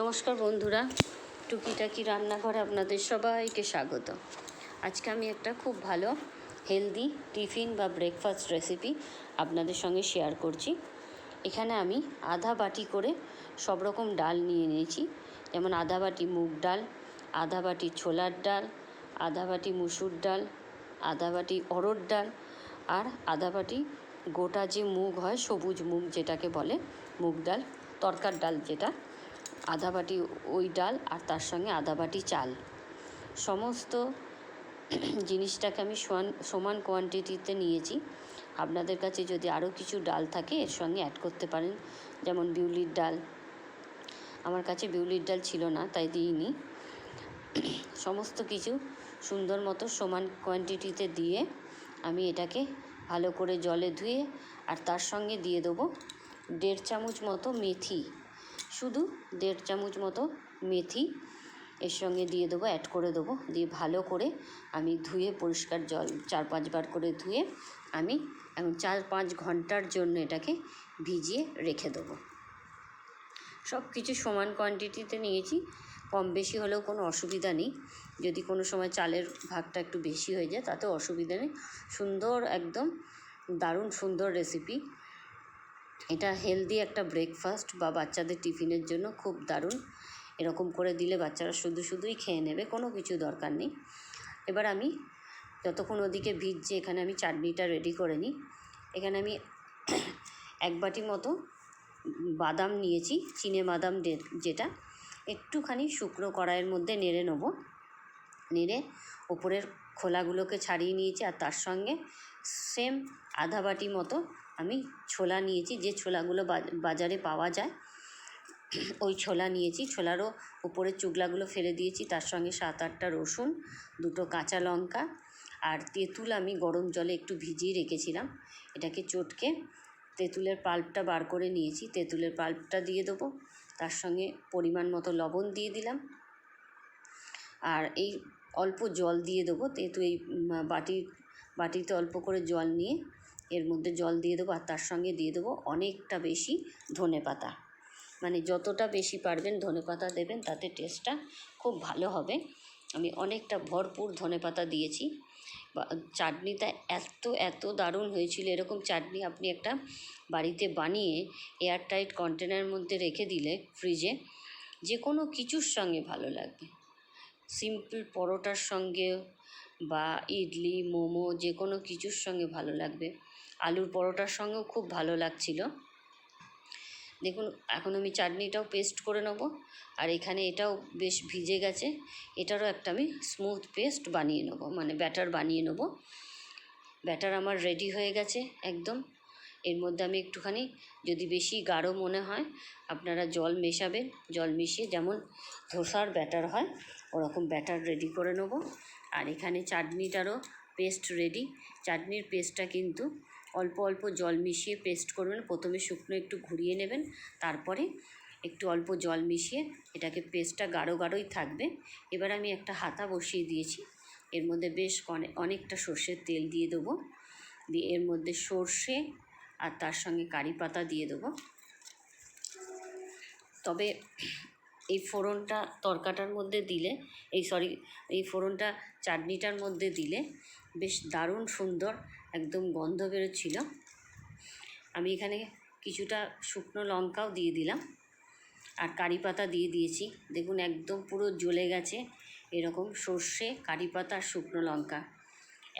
নমস্কার বন্ধুরা। টুকিটাকি রান্নাঘরে আপনাদের সবাইকে স্বাগত। আজকে আমি একটা খুব ভালো হেলদি টিফিন বা ব্রেকফাস্ট রেসিপি আপনাদের সঙ্গে শেয়ার করছি। এখানে আমি আধা বাটি করে সব রকম ডাল নিয়ে নিয়েছি। যেমন আধা বাটি মুগ ডাল, আধা বাটি ছোলার ডাল, আধা বাটি মুসুর ডাল, আধা বাটি অরড় ডাল আর আধা বাটি গোটা যে মুগ হয় সবুজ মুগ যেটাকে বলে, মুগ ডাল, তরকার ডাল যেটা আধা বাটি ওই ডাল আর তার সঙ্গে আধা বাটি চাল। সমস্ত জিনিসটাকে আমি সমান সমান কোয়ান্টিটিতে নিয়েছি। আপনাদের কাছে যদি আরও কিছু ডাল থাকে, এর সঙ্গে অ্যাড করতে পারেন। যেমন বিউলির ডাল। আমার কাছে বিউলির ডাল ছিল না, তাই দিইনি। সমস্ত কিছু সুন্দর মতো সমান কোয়ান্টিটিতে দিয়ে আমি এটাকে ভালো করে জলে ধুয়ে আর তার সঙ্গে দিয়ে দেবো দেড় চামচ মতো মেথি। শুধু দেড় চামচ মতো মেথি এর সঙ্গে দিয়ে দেবো অ্যাড করে দেবো। দিয়ে ভালো করে আমি ধুয়ে পরিষ্কার জল চার পাঁচবার করে ধুয়ে আমি এখন চার পাঁচ ঘণ্টার জন্য এটাকে ভিজিয়ে রেখে দেবো। সব কিছু সমান কোয়ান্টিটিতে নিয়েছি, কম বেশি হলেও কোনো অসুবিধা নেই। যদি কোনো সময় চালের ভাগটা একটু বেশি হয়ে যায় তাতেও অসুবিধা নেই। সুন্দর, একদম দারুণ সুন্দর রেসিপি এটা হেলদি একটা ব্রেকফাস্ট বা বাচ্চাদের টিফিনের জন্য খুব দারুণ। এরকম করে দিলে বাচ্চারা শুধু শুধুই খেয়ে নেবে, কোনো কিছু দরকার নেই। এবার আমি যতক্ষণ ওদিকে ভিজছে, এখানে আমি চাটনিটা রেডি করে নিই। এখানে আমি এক বাটি মতো বাদাম নিয়েছি, চিনে বাদাম যেটা একটুখানি শুকনো কড়াইয়ের মধ্যে নেড়ে নেব। নেড়ে ওপরের খোলাগুলোকে ছাড়িয়ে নিয়েছি আর তার সঙ্গে সেম আধা বাটি মতো আমি ছোলা নিয়েছি, যে ছোলাগুলো বাজারে পাওয়া যায়, ওই ছোলা নিয়েছি। ছোলারও উপরের চুগলাগুলো ফেলে দিয়েছি, তার সঙ্গে সাত আটটা রসুন, দুটো কাঁচা লঙ্কা আর তেঁতুল আমি গরম জলে একটু ভিজিয়ে রেখেছিলাম। এটাকে চটকে তেঁতুলের পাল্পটা বার করে নিয়েছি। তেঁতুলের পাল্পটা দিয়ে দেবো, তার সঙ্গে পরিমাণ মতো লবণ দিয়ে দিলাম। আর এই অল্প জল দিয়ে দেবো যেহেতু এই বাটির, বাটিতে অল্প করে জল নিয়ে এর মধ্যে জল দিয়ে দেবো আর তার সঙ্গে দিয়ে দেবো অনেকটা বেশি ধনে পাতা। মানে যতটা বেশি পারবেন ধনে পাতা দেবেন, তাতে টেস্টটা খুব ভালো হবে। আমি অনেকটা ভরপুর ধনে পাতা দিয়েছি। চাটনিটা এত এত দারুণ হয়েছিল। এরকম চাটনি আপনি একটা বাড়িতে বানিয়ে এয়ারটাইট কন্টেনারের মধ্যে রেখে দিলে ফ্রিজে যে কোনো কিছুর সঙ্গে ভালো লাগবে। সিম্পল পরোটার সঙ্গে বা ইডলি, মোমো যে কোনো কিছুর সঙ্গে ভালো লাগবে। আলুর পরোটার সঙ্গেও খুব ভালো লাগছিল। দেখুন, এখন আমি চাটনিটাও পেস্ট করে নেব। আর এখানে এটাও বেশ ভিজে গেছে। এটারও একটা আমি স্মুথ পেস্ট বানিয়ে নেব মানে ব্যাটার বানিয়ে নেব। ব্যাটার আমার রেডি হয়ে গেছে একদম। এর মধ্যে আমি একটুখানি, যদি বেশি গাঢ় মনে হয়, আপনারা জল মেশাবেন। জল মিশিয়ে যেমন ধোসার ব্যাটার হয়, ওরকম ব্যাটার রেডি করে নেব। আর এখানে চাটনিটারও পেস্ট রেডি চাটনির পেস্টটা কিন্তু অল্প অল্প জল মিশিয়ে পেস্ট করবেন। প্রথমে শুকনো একটু ঘুরিয়ে নেবেন, তারপরে একটু অল্প জল মিশিয়ে এটাকে পেস্টটা গাঢ় গাঢ়ই থাকবে। এবার আমি একটা হাতা বসিয়ে দিয়েছি। এর মধ্যে বেশ অনেকটা সর্ষের তেল দিয়ে দেবো। দিয়ে এর মধ্যে সর্ষে আর তার সঙ্গে কারি পাতা দিয়ে দেবো। তবে এই ফোড়নটা তরকাটার মধ্যে দিলে, এই সরি, এই ফোড়নটা চাটনিটার মধ্যে দিলে বেশ দারুণ সুন্দর একদম গন্ধ বেরোচ্ছিল। আমি এখানে কিছুটা শুকনো লঙ্কাও দিয়ে দিলাম আর কারি পাতা দিয়ে দিয়েছি। দেখুন একদম পুরো জ্বলে গেছে এরকম সর্ষে, কারি পাতা আর শুকনো লঙ্কা।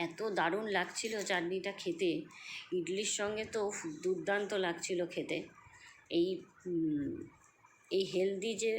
এত দারুণ লাগছিল চাটনিটা খেতে। ইডলির সঙ্গে তো দুর্দান্ত লাগছিল খেতে। এই এই হেলদি যে